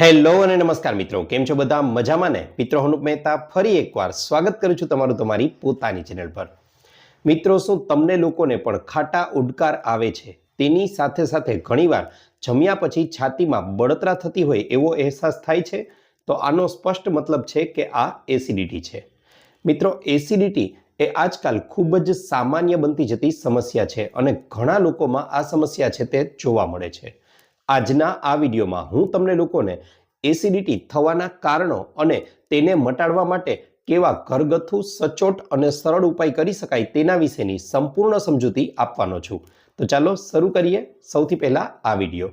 Hello અને નમસ્કાર મિત્રો, કેમ છો બધા? મજામાં ને? મિત્રો હનુપ મહેતા ફરી એકવાર સ્વાગત કરું છું તમારું તમારી પોતાની ચેનલ પર. મિત્રો, શું તમને લોકોને પણ ખાટા ઉડકાર આવે છે? તેની સાથે સાથે ઘણીવાર જમ્યા પછી છાતીમાં બળતરા થતી હોય એવો અહેસાસ થાય છે? તો આનો સ્પષ્ટ મતલબ છે કે આ એસિડિટી છે. મિત્રો એસિડિટી એ આજકાલ ખૂબ જ સામાન્ય બનતી જતી સમસ્યા છે અને ઘણા લોકોમાં આ સમસ્યા છે તે જોવા મળે છે. આજના આ વિડીયોમાં હું તમને લોકોને એસિડિટી થવાના કારણો અને તેને મટાડવા માટે કેવા ઘરગથ્થુ, સચોટ અને સરળ ઉપાય કરી શકાય તેના વિશેની સંપૂર્ણ સમજૂતી આપવાનો છું. તો ચાલો શરૂ કરીએ સૌથી પહેલાં આ વીડિયો.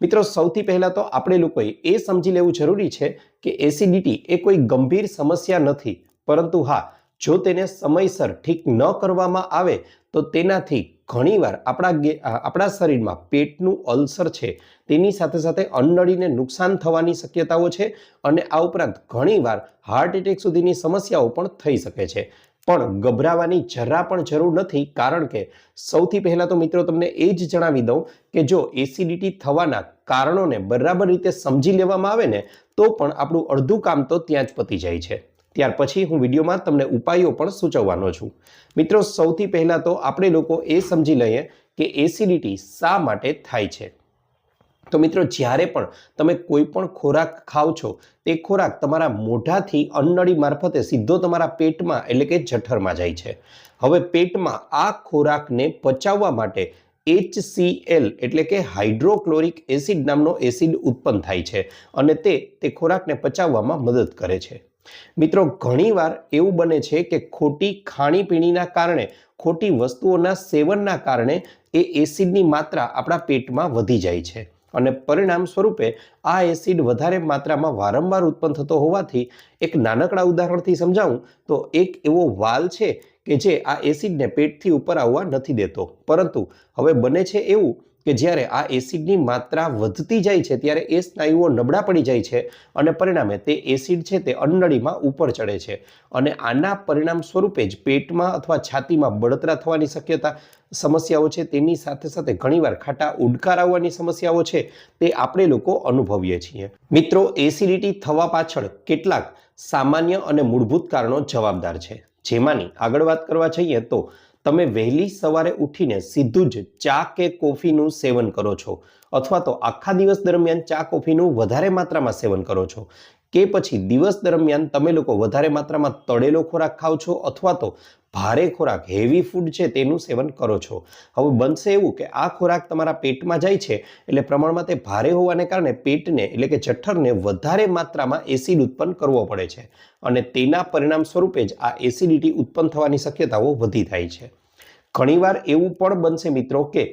મિત્રો, સૌથી પહેલાં તો આપણે લોકોએ એ સમજી લેવું જરૂરી છે કે એસિડિટી એ કોઈ ગંભીર સમસ્યા નથી. પરંતુ હા, જો તેને સમયસર ઠીક ન કરવામાં આવે તો તેનાથી ઘણીવાર આપણા આપણા શરીરમાં પેટનું અલ્સર છે, તેની સાથે સાથે અન્નળીને નુકસાન થવાની શક્યતાઓ છે અને આ ઉપરાંત ઘણીવાર હાર્ટ એટેક સુધીની સમસ્યાઓ પણ થઈ શકે છે. પણ ગભરાવાની જરા પણ જરૂર નથી, કારણ કે સૌથી પહેલાં તો મિત્રો તમને એ જ જણાવી દઉં કે જો એસિડિટી થવાના કારણોને બરાબર રીતે સમજી લેવામાં આવે ને, તો પણ આપણું અડધું કામ તો ત્યાં જ પતી જાય છે. ત્યાર પછી હું વિડીયોમાં તમને ઉપાયો પણ સૂચવવાનો છું. મિત્રો, સૌથી પહેલાં તો આપણે લોકો એ સમજી લઈએ કે એસિડિટી શા માટે થાય છે. તો મિત્રો, જ્યારે પણ તમે કોઈ પણ ખોરાક ખાઓ છો, તે ખોરાક તમારા મોઢાથી અન્નળી મારફતે સીધો તમારા પેટમાં એટલે કે જઠરમાં જાય છે. હવે પેટમાં આ ખોરાકને પચાવવા માટે HCl એટલે કે હાઇડ્રોક્લોરિક એસિડ નામનો એસિડ ઉત્પન્ન થાય છે અને તે તે ખોરાકને પચાવવામાં મદદ કરે છે. મિત્રો, ઘણીવાર એવું બને છે કે ખોટી ખાણીપીણીના કારણે, ખોટી વસ્તુઓના સેવનના કારણે એ એસિડની માત્રા આપણા પેટમાં વધી જાય છે. અને પરિણામ સ્વરૂપે આ એસિડ વધારે માત્રામાં વારંવાર ઉત્પન્ન થતો હોવાથી, એક નાનકડા ઉદાહરણથી સમજાવું તો એક એવો વાલ છે કે જે આ એસિડને પેટથી ઉપર આવવા નથી દેતો. પરંતુ હવે બને છે એવું કે જ્યારે આ એસિડની માત્રા વધતી જાય છે, ત્યારે એ સ્નાયુઓ નબળા પડી જાય છે અને પરિણામે તે એસિડ છે તે અન્નળીમાં ઉપર ચડે છે. અને આના પરિણામ સ્વરૂપે જ પેટમાં અથવા છાતીમાં બળતરા થવાની શક્યતા સમસ્યાઓ છે. તેની સાથે સાથે ઘણીવાર ખાટા ઉડકાર આવવાની સમસ્યાઓ છે. તે આપણે લોકો અનુભવીએ છીએ. મિત્રો, એસિડિટી થવા પાછળ કેટલાક સામાન્ય અને મૂળભૂત કારણો જવાબદાર છે. જેમાંની આગળ વાત કરવા જઈએ તો તમે વહેલી સવારે ઉઠીને સીધું જ ચા કે કોફીનું સેવન કરો છો અથવા તો આખા દિવસ દરમિયાન ચા કોફીનું વધારે માત્રામાં સેવન કરો છો કે પછી દિવસ દરમિયાન તમે લોકો વધારે માત્રામાં તળેલો ખોરાક ખાઓ છો અથવા તો ભારે ખોરાક હેવી ફૂડ છે તેનું સેવન કરો છો. હવે બનશે એવું કે આ ખોરાક તમારા પેટમાં જાય છે એટલે પ્રમાણમાં તે ભારે હોવાને કારણે પેટને એટલે કે જઠરને વધારે માત્રામાં એસિડ ઉત્પન્ન કરવો પડે છે અને તેના પરિણામ સ્વરૂપે જ આ એસિડિટી ઉત્પન્ન થવાની શક્યતાઓ વધી થાય છે. ઘણીવાર એવું પણ બનશે મિત્રો કે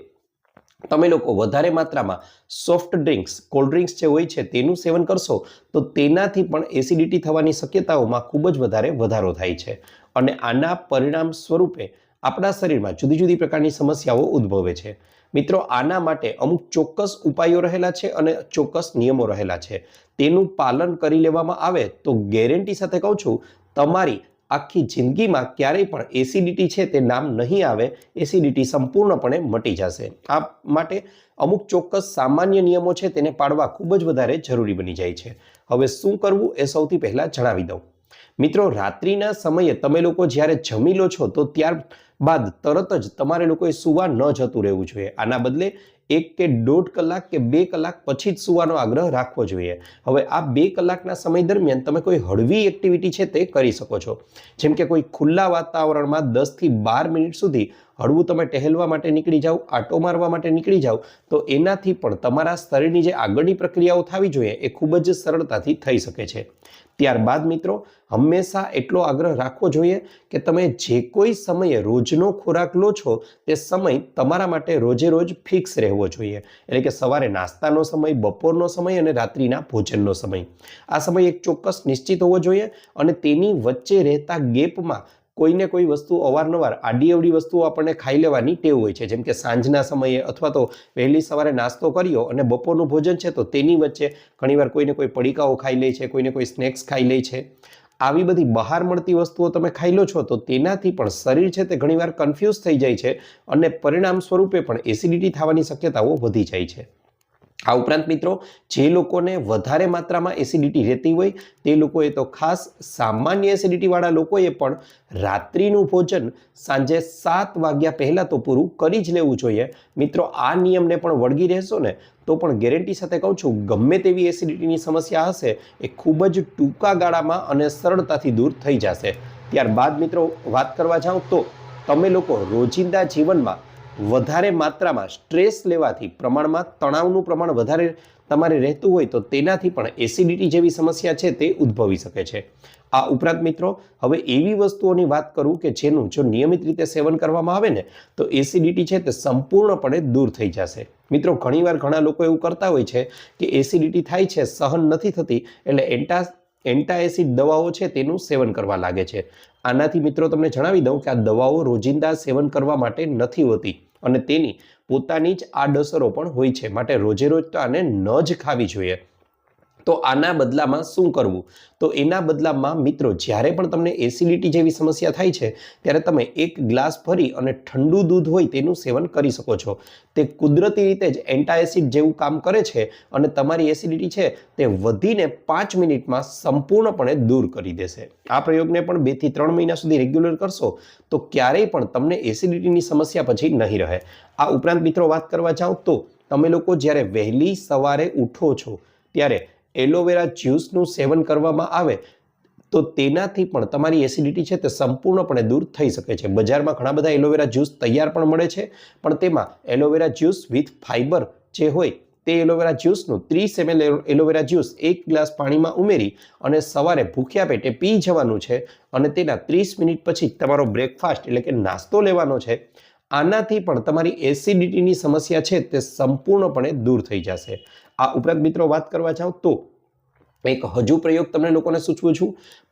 તમે લોકો વધારે માત્રામાં સોફ્ટ ડ્રિંક્સ કોલ્ડ ડ્રિંક્સ જે હોય છે તેનું સેવન કરશો તો તેનાથી પણ એસિડિટી થવાની શક્યતાઓમાં ખૂબ જ વધારે વધારો થાય છે. અને આના પરિણામ સ્વરૂપે આપણા શરીરમાં જુદી જુદી પ્રકારની સમસ્યાઓ ઉદ્ભવે છે. મિત્રો, આના માટે અમુક ચોક્કસ ઉપાયો રહેલા છે અને ચોક્કસ નિયમો રહેલા છે. તેનું પાલન કરી લેવામાં આવે તો ગેરંટી સાથે કહું છું, તમારી આખી જિંદગીમાં ક્યારેય પણ એસિડિટી છે તે નામ નહીં આવે એસિડિટી સંપૂર્ણપણે મટી જશે. આ માટે અમુક ચોક્કસ સામાન્ય નિયમો છે તેને પાળવા ખૂબ જ વધારે જરૂરી બની જાય છે. હવે શું કરવું એ સૌથી પહેલાં જણાવી દઉં. મિત્રો, રાત્રિના સમયે તમે લોકો જ્યારે જમી લો છો તો ત્યાર બાદ તરત જ તમારે લોકોએ સુવા ન જતું રહેવું જોઈએ. આના બદલે એક કે દોઢ કલાક કે બે કલાક પછી જ સુવાનો આગ્રહ રાખવો જોઈએ. હવે આ બે કલાકના સમય દરમિયાન તમે કોઈ હળવી એક્ટિવિટી છે તે કરી શકો છો. જેમ કે કોઈ ખુલ્લા વાતાવરણમાં દસથી બાર મિનિટ સુધી હળવું તમે ટહેલવા માટે નીકળી જાઓ, આટો મારવા માટે નીકળી જાઓ, તો એનાથી પણ તમારા શરીરની જે આગળની પ્રક્રિયાઓ થવી જોઈએ એ ખૂબ જ સરળતાથી થઈ શકે છે. ત્યારબાદ મિત્રો, હંમેશા એટલો આગ્રહ રાખવો જોઈએ કે તમે જે કોઈ સમયે રોજનો ખોરાક લો છો, તે સમય તમારા માટે રોજે રોજ ફિક્સ રહેવો જોઈએ. એટલે કે સવારે નાસ્તાનો સમય, બપોરનો સમય અને રાત્રિના ભોજનનો સમય. આ સમય એક ચોક્કસ નિશ્ચિત હોવો જોઈએ અને તેની વચ્ચે રહેતા ગેપમાં કોઈને કોઈ વસ્તુ અવારનવાર આડી અવડી વસ્તુઓ આપણને ખાઈ લેવાની ટેવ હોય છે. જેમ કે સાંજના સમયે અથવા તો વહેલી સવારે નાસ્તો કર્યો અને બપોરનું ભોજન છે તો તેની વચ્ચે ઘણીવાર કોઈને કોઈ પડીકાઓ ખાઈ લે છે, કોઈને કોઈ સ્નેક્સ ખાઈ લે છે. આવી બધી બહાર મળતી વસ્તુઓ તમે ખાઈ લો છો તો તેનાથી પણ શરીર છે તે ઘણીવાર કન્ફ્યુઝ થઈ જાય છે અને પરિણામ સ્વરૂપે પણ એસિડિટી થવાની શક્યતાઓ વધી જાય છે. આ ઉપરાંત મિત્રો, જે લોકોને વધારે માત્રામાં એસિડિટી રહેતી હોય, તે લોકોએ તો ખાસ સામાન્ય એસિડિટીવાળા લોકોએ પણ રાત્રિનું ભોજન સાંજે સાત વાગ્યા પહેલાં તો પૂરું કરી જ લેવું જોઈએ. મિત્રો, આ નિયમને પણ વળગી રહેશો ને, તો પણ ગેરંટી સાથે કહું છું, ગમે તેવી એસિડિટીની સમસ્યા હશે, એ ખૂબ જ ટૂંકા ગાળામાં અને સરળતાથી દૂર થઈ જશે. ત્યારબાદ મિત્રો, વાત કરવા જાઉં તો, તમે લોકો રોજિંદા જીવનમાં વધારે માત્રામાં સ્ટ્રેસ લેવાથી પ્રમાણમાં તણાવનું પ્રમાણ વધારે તમારે રહેતું હોય તો તેનાથી પણ એસિડિટી જેવી સમસ્યા છે તે ઉદ્ભવી શકે છે. આ ઉપરાંત મિત્રો, હવે એવી વસ્તુઓની વાત કરું કે જેનું જો નિયમિત રીતે સેવન કરવામાં આવે ને, તો એસિડિટી છે તે સંપૂર્ણપણે દૂર થઈ જશે. મિત્રો, ઘણીવાર ઘણા લોકો એવું કરતા હોય છે કે એસિડિટી થાય છે, સહન નથી થતી, એટલે એન્ટા, એન્ટાએસિડ દવાઓ છે તેનું સેવન કરવા લાગે છે. આનાથી મિત્રો તમને જણાવી દઉં કે આ દવાઓ રોજિંદા સેવન કરવા માટે નથી હોતી. અને તેની પોતાની જ આડઅસરો પણ હોય છે. માટે રોજે રોજ તો આને ન જ ખાવી જોઈએ. તો આના બદલામાં શું કરવું? તો એના બદલામાં મિત્રો, જ્યારે પણ તમને એસિડિટી જેવી સમસ્યા થાય છે, ત્યારે તમે એક ગ્લાસ ભરી અને ઠંડુ દૂધ હોય તેનું સેવન કરી શકો છો. તે કુદરતી રીતે જ એન્ટાએસિડ જેવું કામ કરે છે અને તમારી એસિડિટી છે તે વધીને પાંચ મિનિટમાં સંપૂર્ણપણે દૂર કરી દેશે. આ પ્રયોગને પણ બેથી ત્રણ મહિના સુધી રેગ્યુલર કરશો, તો ક્યારેય પણ તમને એસિડિટીની સમસ્યા પછી નહીં રહે. આ ઉપરાંત મિત્રો વાત કરવા જાઓ તો, તમે લોકો જ્યારે વહેલી સવારે ઉઠો છો, ત્યારે એલોવેરા જ્યુસનું સેવન કરવામાં આવે, તો તેનાથી પણ તમારી એસિડિટી છે તે સંપૂર્ણપણે દૂર થઈ શકે છે. બજારમાં ઘણા બધા એલોવેરા જ્યુસ તૈયાર પણ મળે છે, પણ તેમાં એલોવેરા જ્યુસ વિથ ફાઇબર જે હોય, તે એલોવેરા જ્યુસનું ત્રીસ એમએલ એલોવેરા જ્યુસ એક ગ્લાસ પાણીમાં ઉમેરી અને સવારે ભૂખ્યા પેટે પી જવાનું છે અને તેના ત્રીસ મિનિટ પછી તમારો બ્રેકફાસ્ટ એટલે કે નાસ્તો લેવાનો છે, આનાથી પણ તમારી એસિડિટીની સમસ્યા છે તે સંપૂર્ણપણે દૂર થઈ જશે. આ ઉપરાંત મિત્રો વાત કરવા જાઓ તો એક હજુ પ્રયોગ તમને લોકોને સૂચવું છું.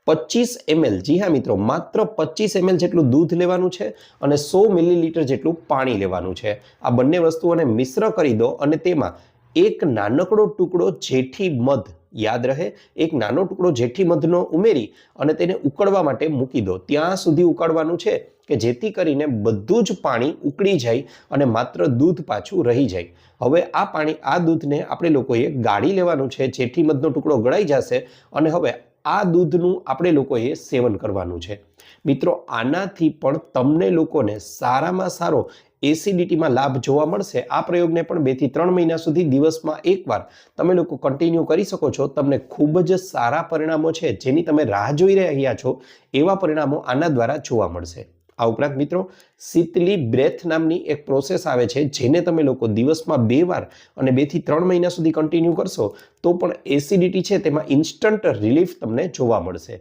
પચીસ એમએલ, જી હા મિત્રો, માત્ર પચીસ એમએલ જેટલું દૂધ લેવાનું છે અને સો મિલીલીટર જેટલું પાણી લેવાનું છે. આ બંને વસ્તુઓને મિશ્ર કરી દો અને તેમાં એક નાનકડો ટુકડો જેઠી મધ, યાદ રહે? એક નાનો ટુકડો જેઠી મધનો ઉમેરી અને તેને ઉકળવા માટે મૂકી દો. ત્યાં સુધી ઉકાળવાનું છે કે જેથી કરીને બધું જ પાણી ઉકળી જાય અને માત્ર દૂધ પાછું રહી જાય. હવે આ પાણી, આ દૂધને આપણે લોકોએ ગાળી લેવાનું છે. જેઠી મધનો ટુકડો ગળાઈ જશે અને હવે આ દૂધનું આપણે લોકોએ સેવન કરવાનું છે. મિત્રો, આનાથી પણ તમને લોકોને સારામાં સારો એસિડિટીમાં લાભ જોવા મળશે. આ પ્રયોગને પણ બેથી ત્રણ મહિના સુધી દિવસમાં એકવાર તમે લોકો કન્ટિન્યુ કરી શકો છો. તમને ખૂબ જ સારા પરિણામો છે. જેની તમે રાહ જોઈ રહ્યા છો, એવા પરિણામો આના દ્વારા જોવા મળશે. આ ઉપરાંત મિત્રો શીતલી બ્રેથ નામની એક પ્રોસેસ આવે છે, જેને તમે લોકો દિવસમાં બે વાર અને બેથી ત્રણ મહિના સુધી કન્ટિન્યુ કરશો, તો પણ એસિડિટી છે તેમાં ઇન્સ્ટન્ટ રિલીફ તમને જોવા મળશે.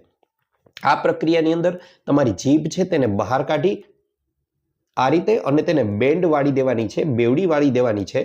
આ પ્રક્રિયાની અંદર તમારી જીભ છે તેને બહાર કાઢી આ રીતે અને તેને બેન્ડ વાળી દેવાની છે, બેવડી વાળી દેવાની છે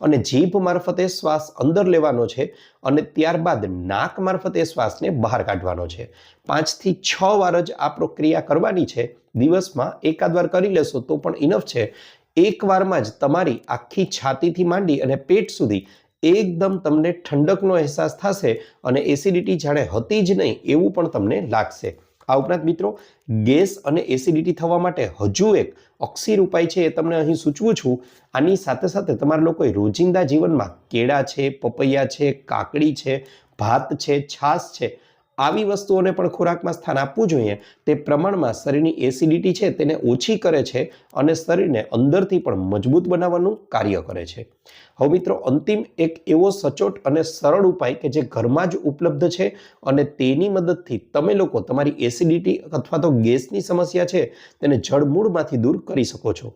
અને જીભ મારફતે શ્વાસ અંદર લેવાનો છે અને ત્યારબાદ નાક મારફતે શ્વાસને બહાર કાઢવાનો છે. પાંચથી છ વાર જ આ પ્રક્રિયા કરવાની છે. દિવસમાં એકાદ વાર કરી લેશો તો પણ ઇનફ છે. એક વારમાં જ તમારી આખી છાતીથી માંડી અને પેટ સુધી એકદમ તમને ઠંડકનો અહેસાસ થશે અને એસિડિટી જાણે હતી જ નહીં એવું પણ તમને લાગશે. આ ઉપરાંત મિત્રો, ગેસ અને એસિડિટી થવા માટે હજુ એક અક્ષીર ઉપાય છે એ તમને અહીં સૂચવું છું. આની સાથે સાથે તમારા લોકોએ રોજિંદા જીવનમાં કેળા છે, પપૈયા છે, કાકડી છે, ભાત છે, છાશ છે આવી વસ્તુઓને પણ ખોરાકમાં સ્થાન આપવું જોઈએ. તે પ્રમાણમાં શરીરની એસિડિટી છે તેને ઓછી કરે છે અને શરીરને અંદરથી પણ મજબૂત બનાવવાનું કાર્ય કરે છે. હવે મિત્રો, અંતિમ એક એવો સચોટ અને સરળ ઉપાય કે જે ઘરમાં જ ઉપલબ્ધ છે અને તેની મદદથી તમે લોકો તમારી એસિડિટી અથવા તો ગેસની સમસ્યા છે તેને જળમૂળમાંથી દૂર કરી શકો છો.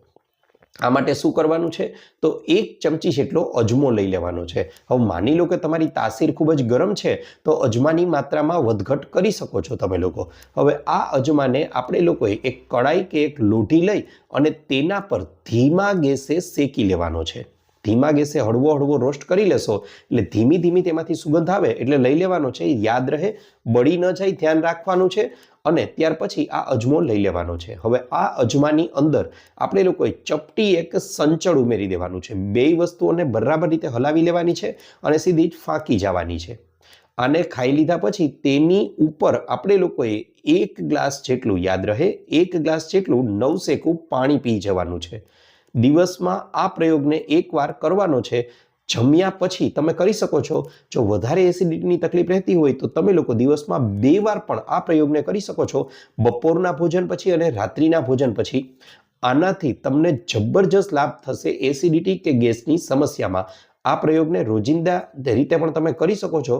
આ માટે શું કરવાનું છે? તો એક ચમચી જેટલો અજમો લઈ લેવાનો છે. હવે માની લો કે તમારી તાસીર ખૂબ જ ગરમ છે, તો અજમાની માત્રામાં વધઘટ કરી શકો છો તમે લોકો. હવે આ અજમાને આપણે લોકોએ એક કડાઈ કે એક લોઢી લઈ અને તેના પર ધીમા ગેસે શેકી લેવાનો છે. ધીમા ગેસે હળવો હળવો રોસ્ટ કરી લેશો, એટલે ધીમી ધીમી તેમાંથી સુગંધ આવે એટલે લઈ લેવાનો છે, યાદ રહે, બળી ન જાય, ધ્યાન રાખવાનું છે અને ત્યાર પછી આ અજમો લઈ લેવાનો છે. હવે આ અજમાની અંદર આપણે લોકોએ ચપટી એક સંચળ ઉમેરી દેવાનું છે. બે વસ્તુઓને બરાબર રીતે હલાવી લેવાની છે અને સીધી જ ફાંકી જવાની છે. આને ખાઈ લીધા પછી તેની ઉપર આપણે લોકોએ એક ગ્લાસ જેટલું, યાદ રહે, એક ગ્લાસ જેટલું નવસેકું પાણી પી જવાનું છે. દિવસમાં આ પ્રયોગને એકવાર કરવાનો છે. જમ્યા પછી તમે કરી શકો છો. જો વધારે એસિડિટીની તકલીફ રહેતી હોય તો તમે લોકો દિવસમાં બે વાર પણ આ પ્રયોગને કરી શકો છો. બપોરના ભોજન પછી અને રાત્રિના ભોજન પછી. આનાથી તમને જબરજસ્ત લાભ થશે એસિડિટી કે ગેસની સમસ્યામાં. આ પ્રયોગને રોજિંદા રીતે પણ તમે કરી શકો છો.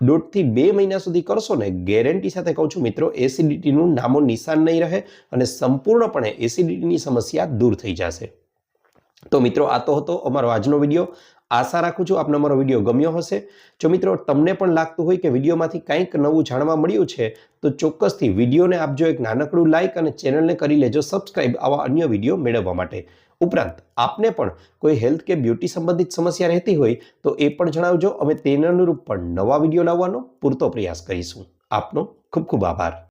દોઢથી બે મહિના સુધી કરશો ને ગેરંટી સાથે કહું છું મિત્રો એસિડિટીનું નામો નિશાન નહીં રહે અને સંપૂર્ણપણે એસિડિટીની સમસ્યા દૂર થઈ જશે. તો મિત્રો, આ તો હતો અમારો આજનો વીડિયો. આશા રાખું છું આપને અમારો વીડિયો ગમ્યો હશે. જો મિત્રો, તમને પણ લાગતું હોય કે વિડીયોમાંથી કંઈક નવું જાણવા મળ્યું છે, તો ચોક્કસથી વિડીયોને આપજો એક નાનકડું લાઇક અને ચેનલને કરી લેજો સબસ્ક્રાઇબ આવા અન્ય વીડિયો મેળવવા માટે. ઉપરાંત, આપને પણ કોઈ હેલ્થ કે બ્યુટી સંબંધિત સમસ્યા રહેતી હોય, તો એ પણ જણાવજો. અમે તેને અનુરૂપ પણ નવા વીડિયો લાવવાનો પૂરતો પ્રયાસ કરીશું. આપનો ખૂબ ખૂબ આભાર.